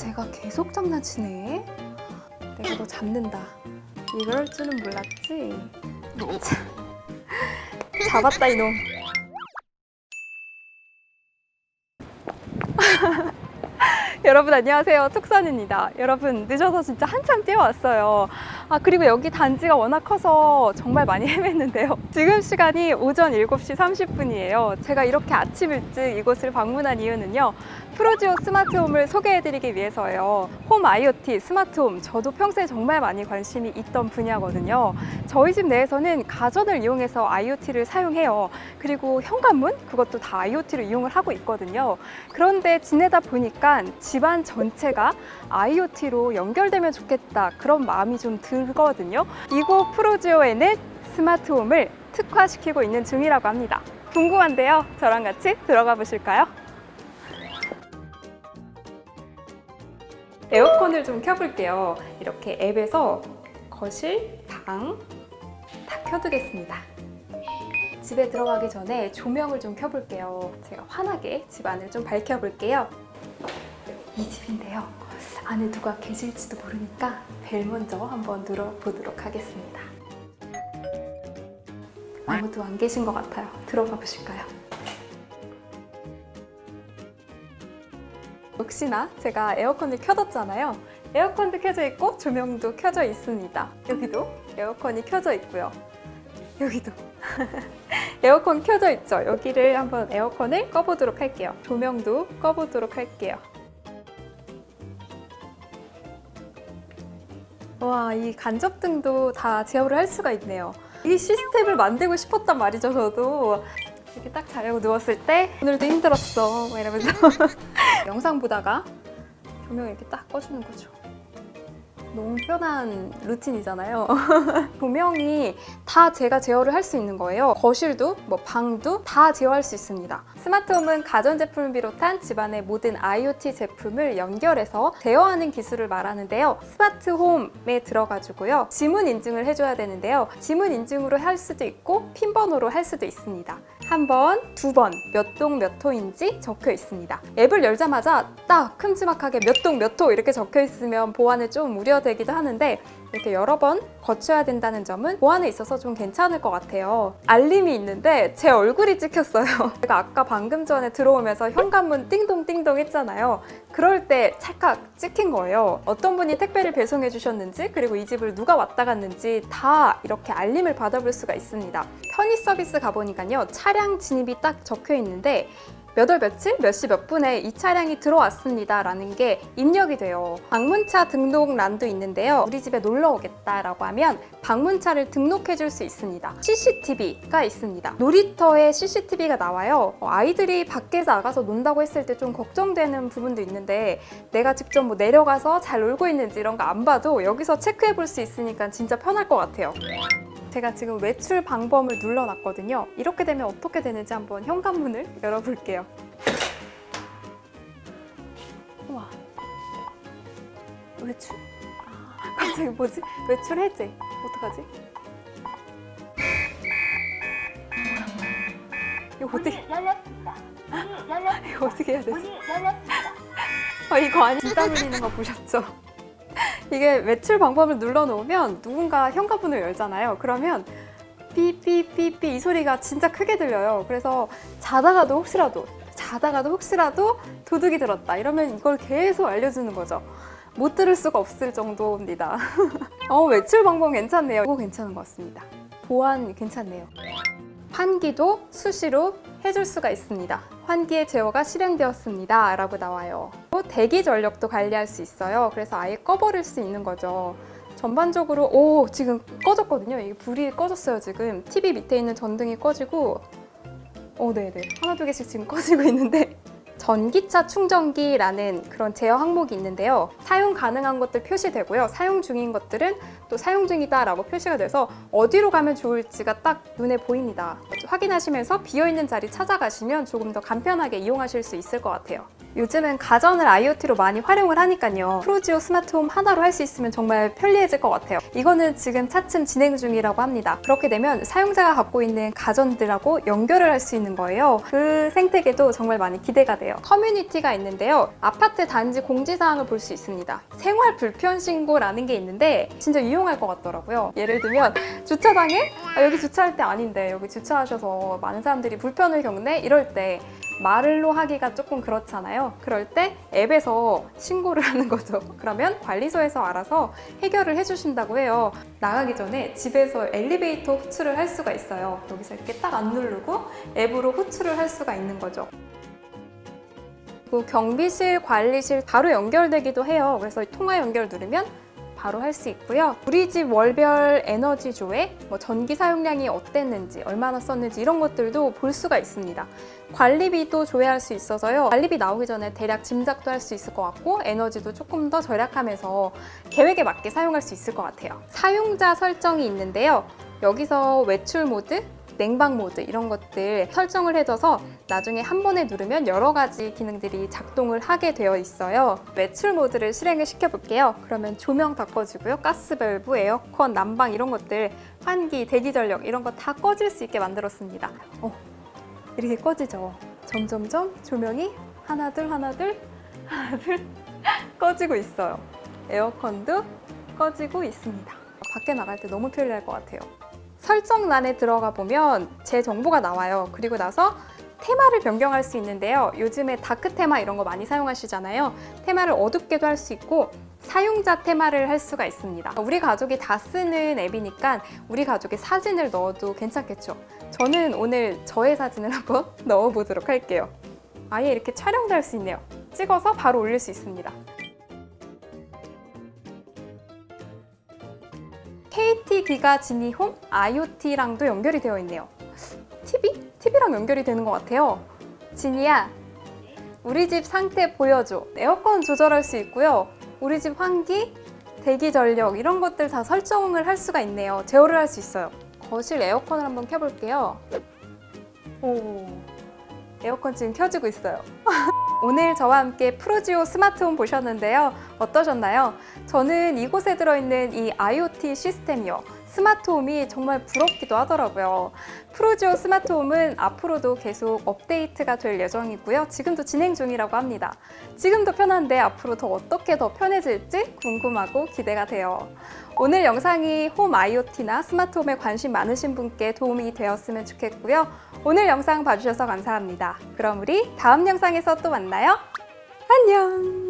제가 계속 장난치네. 내가 너 잡는다. 이럴 줄은 몰랐지. 자, 잡았다 이놈. 여러분 안녕하세요. 툭선입니다. 여러분 늦어서 진짜 한참 뛰어왔어요. 아 그리고 여기 단지가 워낙 커서 정말 많이 헤맸는데요. 지금 시간이 오전 7시 30분이에요. 제가 이렇게 아침 일찍 이곳을 방문한 이유는요. 프로지오 스마트홈을 소개해드리기 위해서예요. 홈 IoT 스마트홈. 저도 평소에 정말 많이 관심이 있던 분야거든요. 저희 집 내에서는 가전을 이용해서 IoT를 사용해요. 그리고 현관문? 그것도 다 IoT로 이용을 하고 있거든요. 그런데 지내다 보니까 집안 전체가 IoT로 연결되면 좋겠다 그런 마음이 좀 들거든요. 이곳 프로지오에는 스마트홈을 특화시키고 있는 중이라고 합니다. 궁금한데요. 저랑 같이 들어가 보실까요? 에어컨을 좀 켜볼게요. 이렇게 앱에서 거실, 방 다 켜두겠습니다. 집에 들어가기 전에 조명을 좀 켜볼게요. 제가 환하게 집안을 좀 밝혀볼게요. 이 집인데요. 안에 누가 계실지도 모르니까 벨 먼저 한번 눌러보도록 하겠습니다. 아무도 안 계신 것 같아요. 들어가 보실까요? 역시나 제가 에어컨을 켜뒀잖아요. 에어컨도 켜져 있고 조명도 켜져 있습니다. 여기도 에어컨이 켜져 있고요. 여기도 에어컨 켜져 있죠. 여기를 한번 에어컨을 꺼보도록 할게요. 조명도 꺼보도록 할게요. 와, 이 간접등도 다 제어를 할 수가 있네요. 이 시스템을 만들고 싶었단 말이죠, 저도. 이렇게 딱 자려고 누웠을 때 오늘도 힘들었어 막 이러면서 영상 보다가 조명 이렇게 딱 꺼주는 거죠. 너무 편한 루틴이잖아요. 조명이 다 제가 제어를 할 수 있는 거예요. 거실도 뭐 방도 다 제어할 수 있습니다. 스마트홈은 가전제품을 비롯한 집안의 모든 IoT 제품을 연결해서 제어하는 기술을 말하는데요. 스마트홈에 들어가지고요. 지문 인증을 해줘야 되는데요. 지문 인증으로 할 수도 있고 핀 번호로 할 수도 있습니다. 한 번, 두 번, 몇 동 몇 호인지 적혀 있습니다. 앱을 열자마자 딱 큼지막하게 몇 동 몇 호 이렇게 적혀 있으면 보안에 좀 우려 되기도 하는데 이렇게 여러 번 거쳐야 된다는 점은 보안에 있어서 좀 괜찮을 것 같아요. 알림이 있는데 제 얼굴이 찍혔어요. 제가 아까 방금 전에 들어오면서 현관문 띵동띵동 했잖아요. 그럴 때 찰칵 찍힌 거예요. 어떤 분이 택배를 배송해 주셨는지 그리고 이 집을 누가 왔다 갔는지 다 이렇게 알림을 받아볼 수가 있습니다. 편의 서비스 가보니까요. 차량 진입이 딱 적혀 있는데 몇 월 며칠 몇 시 몇 분에 이 차량이 들어왔습니다 라는 게 입력이 돼요. 방문차 등록란도 있는데요. 우리 집에 놀러 오겠다 라고 하면 방문차를 등록해 줄 수 있습니다. CCTV가 있습니다. 놀이터에 CCTV가 나와요. 어, 아이들이 밖에서 나가서 논다고 했을 때 좀 걱정되는 부분도 있는데 내가 직접 뭐 내려가서 잘 놀고 있는지 이런 거 안 봐도 여기서 체크해 볼 수 있으니까 진짜 편할 것 같아요 제가 지금 외출 방범을 눌러놨거든요. 이렇게 되면 어떻게 되는지 한번 현관문을 열어볼게요. 우와. 외출? 아, 갑자기 뭐지? 외출 해제. 어떡하지? 이거 어떻게, 문이 열렸습니다. 문이 열렸습니다. 이거 어떻게 해야 되지? 문이 열렸습니다. 아, 이거 아니 진땀 흘리는 거 보셨죠? 이게 외출 방법을 눌러놓으면 누군가 현관문을 열잖아요. 그러면 삐삐삐삐 이 소리가 진짜 크게 들려요. 그래서 자다가도 혹시라도 자다가도 혹시라도 도둑이 들었다 이러면 이걸 계속 알려주는 거죠. 못 들을 수가 없을 정도입니다. 어, 외출 방법 괜찮네요. 이거 괜찮은 것 같습니다. 보안 괜찮네요. 환기도 수시로 해줄 수가 있습니다. 환기의 제어가 실행되었습니다. 라고 나와요. 또 대기 전력도 관리할 수 있어요. 그래서 아예 꺼버릴 수 있는 거죠. 전반적으로 오 지금 꺼졌거든요. 이게 불이 꺼졌어요. 지금 TV 밑에 있는 전등이 꺼지고 어 네네 하나 두 개씩 지금 꺼지고 있는데 전기차 충전기라는 그런 제어 항목이 있는데요. 사용 가능한 것들 표시되고요. 사용 중인 것들은 또 사용 중이다라고 표시가 돼서 어디로 가면 좋을지가 딱 눈에 보입니다. 확인하시면서 비어 있는 자리 찾아가시면 조금 더 간편하게 이용하실 수 있을 것 같아요. 요즘은 가전을 IoT로 많이 활용을 하니까요. 프로지오 스마트홈 하나로 할 수 있으면 정말 편리해질 것 같아요. 이거는 지금 차츰 진행 중이라고 합니다. 그렇게 되면 사용자가 갖고 있는 가전들하고 연결을 할 수 있는 거예요. 그 생태계도 정말 많이 기대가 돼요. 커뮤니티가 있는데요. 아파트 단지 공지사항을 볼 수 있습니다. 생활 불편 신고라는 게 있는데 진짜 유용할 것 같더라고요. 예를 들면 주차장에 아, 여기 주차할 때 아닌데 여기 주차하셔서 많은 사람들이 불편을 겪네 이럴 때 말로 하기가 조금 그렇잖아요. 그럴 때 앱에서 신고를 하는 거죠. 그러면 관리소에서 알아서 해결을 해주신다고 해요. 나가기 전에 집에서 엘리베이터 호출을 할 수가 있어요. 여기서 이렇게 딱 안 누르고 앱으로 호출을 할 수가 있는 거죠. 그리고 경비실, 관리실 바로 연결되기도 해요. 그래서 통화 연결 누르면 바로 할 수 있고요. 우리 집 월별 에너지 조회, 뭐 전기 사용량이 어땠는지, 얼마나 썼는지 이런 것들도 볼 수가 있습니다. 관리비도 조회할 수 있어서요. 관리비 나오기 전에 대략 짐작도 할 수 있을 것 같고 에너지도 조금 더 절약하면서 계획에 맞게 사용할 수 있을 것 같아요. 사용자 설정이 있는데요. 여기서 외출 모드, 냉방 모드 이런 것들 설정을 해줘서 나중에 한 번에 누르면 여러 가지 기능들이 작동을 하게 되어 있어요. 외출 모드를 실행을 시켜볼게요. 그러면 조명 다 꺼지고요. 가스밸브, 에어컨, 난방 이런 것들, 환기, 대기 전력 이런 거 다 꺼질 수 있게 만들었습니다. 어, 이렇게 꺼지죠. 점점점 조명이 하나 둘 하나 둘 하나 둘 꺼지고 있어요. 에어컨도 꺼지고 있습니다. 밖에 나갈 때 너무 편리할 것 같아요. 설정란에 들어가 보면 제 정보가 나와요. 그리고 나서 테마를 변경할 수 있는데요. 요즘에 다크 테마 이런 거 많이 사용하시잖아요. 테마를 어둡게도 할 수 있고 사용자 테마를 할 수가 있습니다. 우리 가족이 다 쓰는 앱이니까 우리 가족의 사진을 넣어도 괜찮겠죠. 저는 오늘 저의 사진을 한번 넣어보도록 할게요. 아예 이렇게 촬영도 할 수 있네요. 찍어서 바로 올릴 수 있습니다. KT 기가 지니홈 IoT랑도 연결이 되어 있네요. TV? TV랑 연결이 되는 것 같아요. 지니야, 우리 집 상태 보여줘. 에어컨 조절할 수 있고요. 우리 집 환기, 대기 전력 이런 것들 다 설정을 할 수가 있네요. 제어를 할 수 있어요. 거실 에어컨을 한번 켜볼게요. 오, 에어컨 지금 켜지고 있어요. 오늘 저와 함께 프로지오 스마트홈 보셨는데요. 어떠셨나요? 저는 이곳에 들어있는 이 IoT 시스템이요. 스마트홈이 정말 부럽기도 하더라고요. 프로지오 스마트홈은 앞으로도 계속 업데이트가 될 예정이고요. 지금도 진행 중이라고 합니다. 지금도 편한데 앞으로 더 어떻게 더 편해질지 궁금하고 기대가 돼요. 오늘 영상이 홈 IoT나 스마트홈에 관심 많으신 분께 도움이 되었으면 좋겠고요. 오늘 영상 봐주셔서 감사합니다. 그럼 우리 다음 영상에서 또 만나요. 안녕!